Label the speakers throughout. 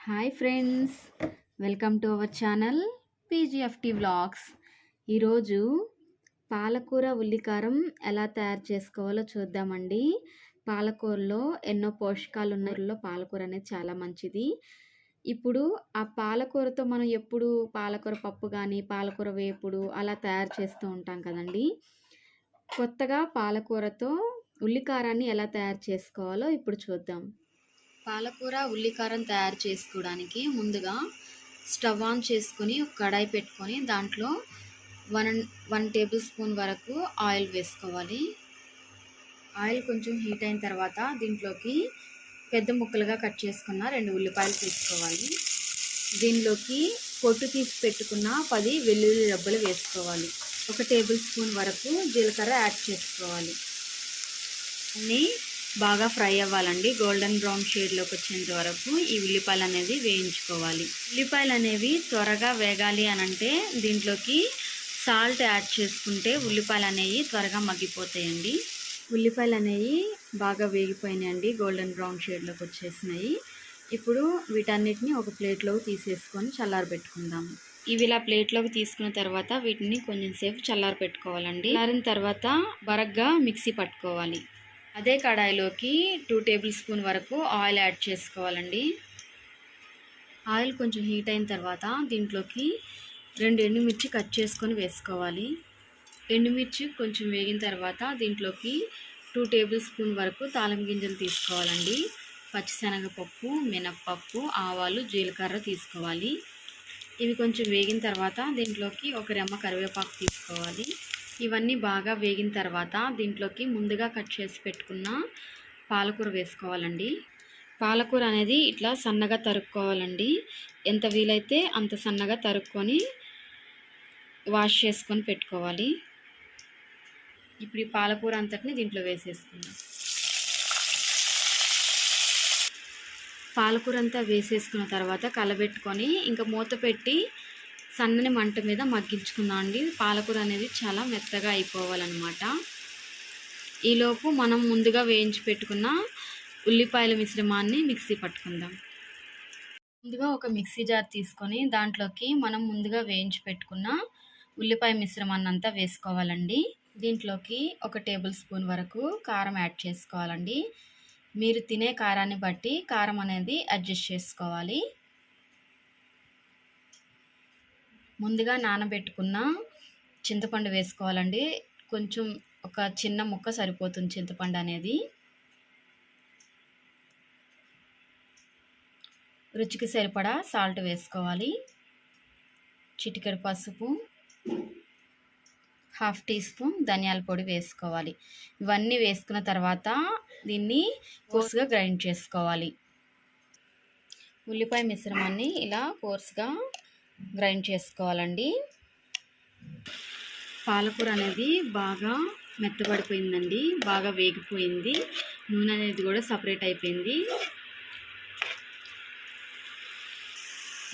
Speaker 1: Hi friends welcome to our channel PGFT vlogs. ఈరోజు పాలకూర ఉల్లికారం ఎలా తయారు చేసుకోవాలో చూద్దామండి. పాలకూరలో ఎన్నో పోషకాలు ఉన్నలో పాలకూర అనేది చాలా మంచిది. ఇప్పుడు ఆ పాలకూరతో మనం ఎప్పుడు పాలకూర పప్పు కానీ పాలకూర వేపుడు అలా తయారు చేస్తూ ఉంటాం కదండి. కొత్తగా పాలకూరతో ఉల్లికారాన్ని ఎలా తయారు చేసుకోవాలో ఇప్పుడు చూద్దాం. పాలకూర ఉల్లికారం తయారు చేసుకోవడానికి ముందుగా స్టవ్ ఆన్ చేసుకొని ఒక కడాయి పెట్టుకొని దాంట్లో వన్ వన్ టేబుల్ స్పూన్ వరకు ఆయిల్ వేసుకోవాలి. ఆయిల్ కొంచెం హీట్ అయిన తర్వాత దీంట్లోకి పెద్ద ముక్కలుగా కట్ చేసుకున్న రెండు ఉల్లిపాయలు తీసుకోవాలి. దీనిలోకి పొట్టు తీసి పెట్టుకున్న పది వెల్లుల్లి డబ్బులు వేసుకోవాలి. ఒక టేబుల్ స్పూన్ వరకు జీలకర్ర యాడ్ చేసుకోవాలి. అన్నీ బాగా ఫ్రై అవ్వాలండి. గోల్డెన్ బ్రౌన్ షేడ్లోకి వచ్చేంత వరకు ఈ ఉల్లిపాయలు అనేది వేయించుకోవాలి. ఉల్లిపాయలు అనేవి త్వరగా వేగాలి అని అంటే దీంట్లోకి సాల్ట్ యాడ్ చేసుకుంటే ఉల్లిపాయలు అనేవి త్వరగా మగ్గిపోతాయండి. ఉల్లిపాయలు అనేవి బాగా వేగిపోయినాయండి. గోల్డెన్ బ్రౌన్ షేడ్లోకి వచ్చేసినాయి. ఇప్పుడు వీటన్నిటిని ఒక ప్లేట్లోకి తీసేసుకొని చల్లారబెట్టుకుందాము ఇవి ఇలా ప్లేట్లోకి తీసుకున్న తర్వాత వీటిని కొంచెం సేపు చల్లారి పెట్టుకోవాలండి చల్లారిన తర్వాత బరగ్గా మిక్సీ పట్టుకోవాలి. అదే కడాయిలోకి టూ టేబుల్ స్పూన్ వరకు ఆయిల్ యాడ్ చేసుకోవాలండి. ఆయిల్ కొంచెం హీట్ అయిన తర్వాత దీంట్లోకి రెండు ఎండుమిర్చి కట్ చేసుకొని వేసుకోవాలి. ఎండుమిర్చి కొంచెం వేగిన తర్వాత దీంట్లోకి టూ టేబుల్ స్పూన్ వరకు తాళం గింజలు తీసుకోవాలండి. పచ్చిశనగపప్పు మినప్పప్పు ఆవాలు జీలకర్ర తీసుకోవాలి. ఇవి కొంచెం వేగిన తర్వాత దీంట్లోకి ఒక రెమ్మ కరివేపాకు తీసుకోవాలి. ఇవన్నీ బాగా వేగిన తర్వాత దీంట్లోకి ముందుగా కట్ చేసి పెట్టుకున్న పాలకూర వేసుకోవాలండి. పాలకూర అనేది ఇట్లా సన్నగా తరుక్కోవాలండి. ఎంత వీలైతే అంత సన్నగా తరుక్కొని వాష్ చేసుకొని పెట్టుకోవాలి. ఇప్పుడు ఈ పాలకూర అంతటిని దీంట్లో వేసేసుకుందాం. పాలకూర అంతా వేసేసుకున్న తర్వాత కలబెట్టుకొని ఇంకా మూత పెట్టి సన్నని మంట మీద మగ్గించుకుందాం అండి. పాలకూర అనేది చాలా మెత్తగా అయిపోవాలన్నమాట. ఈలోపు మనం ముందుగా వేయించి పెట్టుకున్న ఉల్లిపాయల మిశ్రమాన్ని మిక్సీ పట్టుకుందాం. ముందుగా ఒక మిక్సీ జార్ తీసుకొని దాంట్లోకి మనం ముందుగా వేయించి పెట్టుకున్న ఉల్లిపాయ మిశ్రమాన్ని అంతా వేసుకోవాలండి. దీంట్లోకి ఒక టేబుల్ స్పూన్ వరకు కారం యాడ్ చేసుకోవాలండి. మీరు తినే కారాన్ని బట్టి కారం అనేది అడ్జస్ట్ చేసుకోవాలి. ముందుగా నానబెట్టుకున్న చింతపండు వేసుకోవాలండి. కొంచెం ఒక చిన్న ముక్క సరిపోతుంది చింతపండు అనేది. రుచికి సరిపడా సాల్ట్ వేసుకోవాలి. చిటికెడు పసుపు హాఫ్ టీ స్పూన్ ధనియాల పొడి వేసుకోవాలి. ఇవన్నీ వేసుకున్న తర్వాత దీన్ని కోర్స్గా గ్రైండ్ చేసుకోవాలి. ఉల్లిపాయ మిశ్రమాన్ని ఇలా కోర్స్గా గ్రైండ్ చేసుకోవాలండి. పాలకూర అనేది బాగా మెత్తబడిపోయిందండి. బాగా వేగిపోయింది. నూనె అనేది కూడా సపరేట్ అయిపోయింది.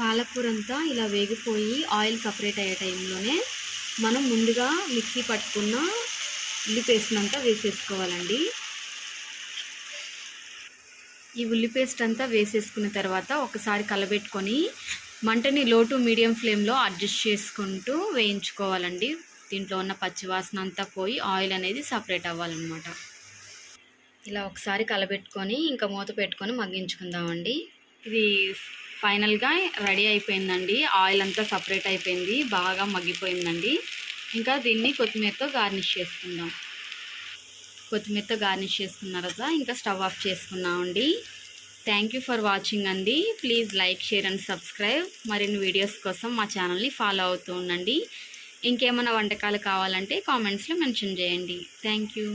Speaker 1: పాలకూర అంతా ఇలా వేగిపోయి ఆయిల్ సపరేట్ అయ్యే టైంలోనే మనం ముందుగా మిక్సీ పట్టుకున్న ఉల్లి పేస్ట్ అంతా వేసేసుకోవాలండి. ఈ ఉల్లి పేస్ట్ అంతా వేసేసుకున్న తర్వాత ఒకసారి కలబెట్టుకొని మంటని లో టు మీడియం ఫ్లేమ్లో అడ్జస్ట్ చేసుకుంటూ వేయించుకోవాలండి. దీంట్లో ఉన్న పచ్చివాసన అంతా పోయి ఆయిల్ అనేది సపరేట్ అవ్వాలన్నమాట. ఇలా ఒకసారి కలబెట్టుకొని ఇంకా మూత పెట్టుకొని మగ్గించుకుందామండి. ఇది ఫైనల్గా రెడీ అయిపోయిందండి. ఆయిల్ అంతా సపరేట్ అయిపోయింది. బాగా మగ్గిపోయిందండి. ఇంకా దీన్ని కొత్తిమీరతో గార్నిష్ చేసుకుందాం. కొత్తిమీరతో గార్నిష్ చేసుకున్న తర్వాత ఇంకా స్టవ్ ఆఫ్ చేసుకున్నామండి థ్యాంక్ యూ ఫర్ వాచింగ్ అండి. Please like share and subscribe మరిన్ని వీడియోస్ కోసం మా ఛానల్ని ఫాలో అవుతూ ఉండండి. ఇంకేమైనా వంటకాలు కావాలంటే కామెంట్స్లో మెన్షన్ చేయండి. Thank you